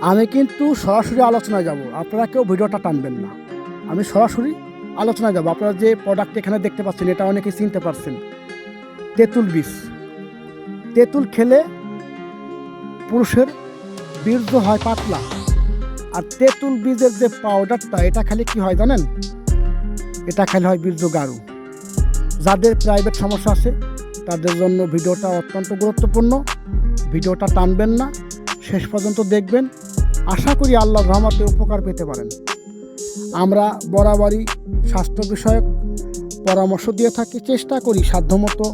আমি কিন্তু সরাসরি আলোচনায় যাব। আপনারা কেউ ভিডিওটা টানবেন না। আমি সরাসরি আলোচনায় যাব। আপনারা যে প্রোডাক্ট এখানে দেখতে পাচ্ছেন, এটা অনেকে চিনতে পারছেন। তেঁতুল বীজ। তেঁতুল খেলে পুরুষের বীর্য হয় পাতলা। আর তেঁতুল বীজের যে পাউডারটা এটা খেলে কি হয় জানেন? এটা খেলে হয় বীর্য গাঢ়। যাদের প্রাইভেট সমস্যা আছে, তাদের জন্য ভিডিওটা অত্যন্ত গুরুত্বপূর্ণ। ভিডিওটা টানবেন না। শেষ পর্যন্ত দেখবেন। আশা করি আল্লাহর রহমতে উপকার পেতে পারেন। আমরা বরাবরই স্বাস্থ্য বিষয়ক পরামর্শ দিয়ে থাকি, চেষ্টা করি সাধ্যমতো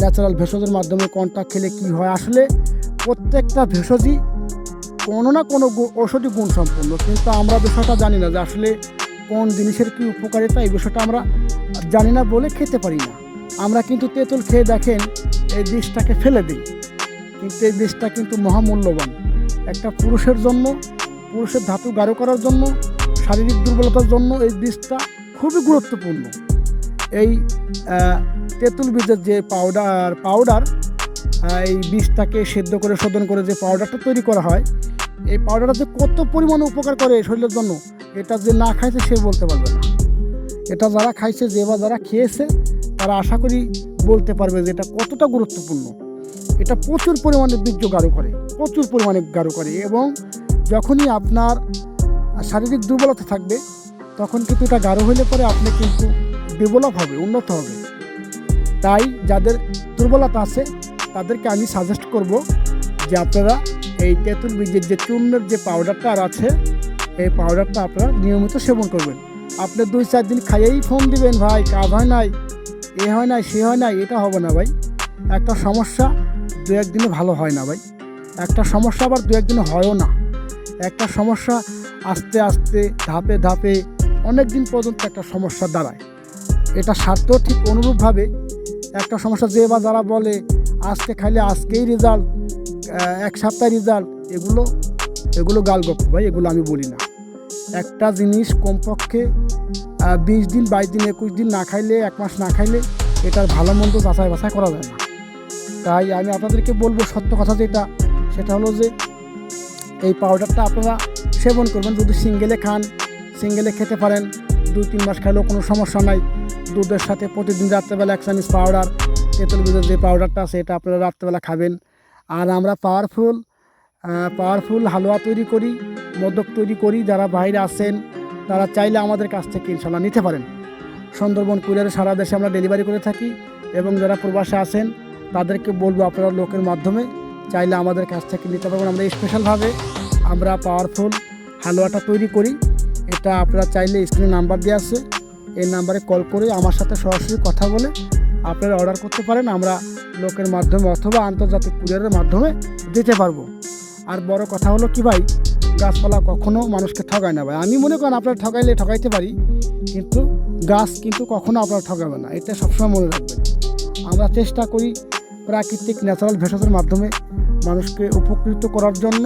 ন্যাচারাল ভেষজের মাধ্যমে কোনটা খেলে কি হয়। আসলে প্রত্যেকটা ভেষজই কোনো না কোনো ঔষধি গুণ সম্পন্ন, কিন্তু আমরা বিষয়টা জানি না যে আসলে কোন জিনিসের কি উপকারিতা, এই বিষয়টা আমরা জানি না বলে খেতে পারি না। আমরা কিন্তু তেঁতুল খেয়ে দেখেন, এই বিষটাকে ফেলে দিই। কিন্তু এই বিষটা কিন্তু মহামূল্যবান। একটা পুরুষের জন্য, পুরুষের ধাতু গাঢ় করার জন্য, শারীরিক দুর্বলতার জন্য এই বীজটা খুবই গুরুত্বপূর্ণ। এই তেঁতুল বীজের যে পাউডার পাউডার এই বীজটাকে সেদ্ধ করে, শোধন করে যে পাউডারটা তৈরি করা হয়, এই পাউডারটা যে কত পরিমাণে উপকার করে শরীরের জন্য, এটা যে না খাইছে সে বলতে পারবে না। এটা যারা খাইছে, যে বা যারা খেয়েছে, তারা আশা করি বলতে পারবে যে এটা কতটা গুরুত্বপূর্ণ। এটা প্রচুর পরিমাণে বীর্য গাঢ় করে, প্রচুর পরিমাণে গাঢ় করে এবং যখনই আপনার শারীরিক দুর্বলতা থাকবে, তখন কিন্তু এটা গাঢ় হলে পরে আপনি কিন্তু ডেভেলপ হবে, উন্নত হবে। তাই যাদের দুর্বলতা আছে, তাদেরকে আমি সাজেস্ট করব যে আপনারা এই তেঁতুল বীজের যে চূর্ণের যে পাউডারটা আর আছে, এই পাউডারটা আপনারা নিয়মিত সেবন করবেন। আপনি দুই চার দিন খাইয়েই ফোন দিবেন, ভাই, কাজ হয় নাই, এ হয় নাই, সে হয় নাই, এটা হবে না ভাই। একটা সমস্যা দু একদিনে ভালো হয় না ভাই। একটা সমস্যা আবার দু একদিনে হয়ও না। একটা সমস্যা আস্তে আস্তে, ধাপে ধাপে, অনেক দিন পর্যন্ত একটা সমস্যা দাঁড়ায়। এটা স্বার্থ ঠিক অনুরূপভাবে একটা সমস্যা যে বা যারা বলে, আজকে খাইলে আজকেই রেজাল্ট এক সপ্তাহ রেজাল্ট এগুলো এগুলো গালগপ্প ভাই, এগুলো আমি বলি না। একটা জিনিস কমপক্ষে বিশ দিন, বাইশ দিন, একুশ দিন না খাইলে, এক মাস না খাইলে, এটার ভালো মন্দ বাছাই বাছাই করা যায় না। তাই আমি আপনাদেরকে বলব সত্য কথা যেটা, সেটা হলো যে এই পাউডারটা আপনারা সেবন করবেন। যদি সিঙ্গেলে খান সিঙ্গেলে খেতে পারেন, দুই তিন মাস খেলেও কোনো সমস্যা নাই। দুধের সাথে প্রতিদিন রাত্রেবেলা এক চামিচ পাউডার তেঁতুল বীজের যে পাউডারটা আছে, এটা আপনারা রাত্রেবেলা খাবেন। আর আমরা পাওয়ারফুল পাওয়ারফুল হালুয়া তৈরি করি, মোদক তৈরি করি। যারা বাইরে আসেন তারা চাইলে আমাদের কাছ থেকে ইনশাল্লাহ নিতে পারেন। সুন্দরবন কুরিয়ারে সারা দেশে আমরা ডেলিভারি করে থাকি এবং যারা প্রবাসে আসেন তাদেরকে বলব আপনারা লোকের মাধ্যমে চাইলে আমাদের কাছ থেকে নিতে পারবেন। আমরা স্পেশালভাবে আমরা পাওয়ারফুল হালুয়াটা তৈরি করি। এটা আপনারা চাইলে স্ক্রিনে নাম্বার দেওয়া আছে। এই নাম্বারে কল করে আমার সাথে সরাসরি কথা বলে আপনারা অর্ডার করতে পারেন। আমরা লোকের মাধ্যমে অথবা আন্তর্জাতিক কুরিয়ারের মাধ্যমে দিতে পারব। আর বড় কথা হলো কি ভাই, গাছপালা কখনো মানুষকে ঠগায় না ভাই। আমি মনে করেন আপনারা ঠগাইলে ঠকাইতে পারি, কিন্তু গাছ কিন্তু কখনো আপনারা ঠগাবে না। এটা সবসময় মনে রাখবেন। আমরা চেষ্টা করি প্রাকৃতিক ন্যাচারাল ভেষজের মাধ্যমে মানুষকে উপকৃত করার জন্য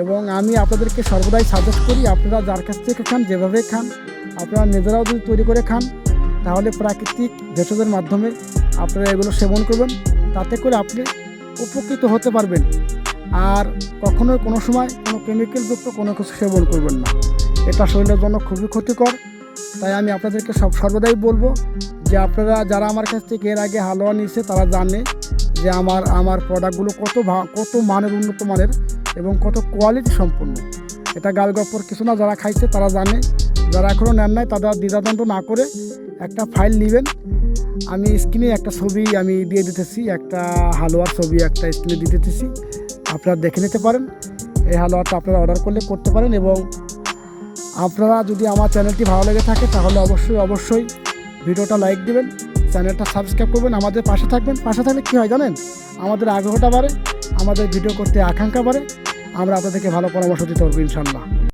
এবং আমি আপনাদেরকে সর্বদাই সাজেস্ট করি, আপনারা যার কাছ থেকে খান, যেভাবে খান, আপনারা নিজেরাও যদি তৈরি করে খান, তাহলে প্রাকৃতিক ভেষজের মাধ্যমে আপনারা এগুলো সেবন করবেন, তাতে করে আপনি উপকৃত হতে পারবেন। আর কখনোই কোনো সময় কোনো কেমিক্যালযুক্ত কোনো কিছু সেবন করবেন না। এটা শরীরের জন্য খুবই ক্ষতিকর। তাই আমি আপনাদেরকে সব সর্বদাই বলব যে আপনারা যারা আমার কাছ থেকে এর আগে হালুয়া নিয়েছে, তারা জানে যে আমার আমার প্রোডাক্টগুলো কত কত মানের, উন্নত মানের এবং কত কোয়ালিটি সম্পন্ন। এটা গালগপ্পর কিছু না, যারা খাইছে তারা জানে। যারা এখনও নেন নাই, তারা দ্বিধাদণ্ড না করে একটা ফাইল নেবেন। আমি স্ক্রিনে একটা ছবি আমি দিয়ে দিতেছি, একটা হালুয়ার ছবি, একটা স্ক্রিনে দিয়ে দিতেছি। আপনারা দেখে নিতে পারেন। এই হালুয়াটা আপনারা অর্ডার করলে করতে পারেন এবং আপনারা যদি আমার চ্যানেলটি ভালো লেগে থাকে, তাহলে অবশ্যই অবশ্যই ভিডিওটা লাইক দিবেন। চ্যানেলটা সাবস্ক্রাইব করবেন, আমাদের পাশে থাকবেন। পাশে থাকলে কী হয় জানেন? আমাদের আগ্রহটা বাড়ে, আমাদের ভিডিও করতে আকাঙ্ক্ষা বাড়ে। আমরা আপনাদেরকে ভালো পরামর্শ দিতে পারব ইনশাল্লাহ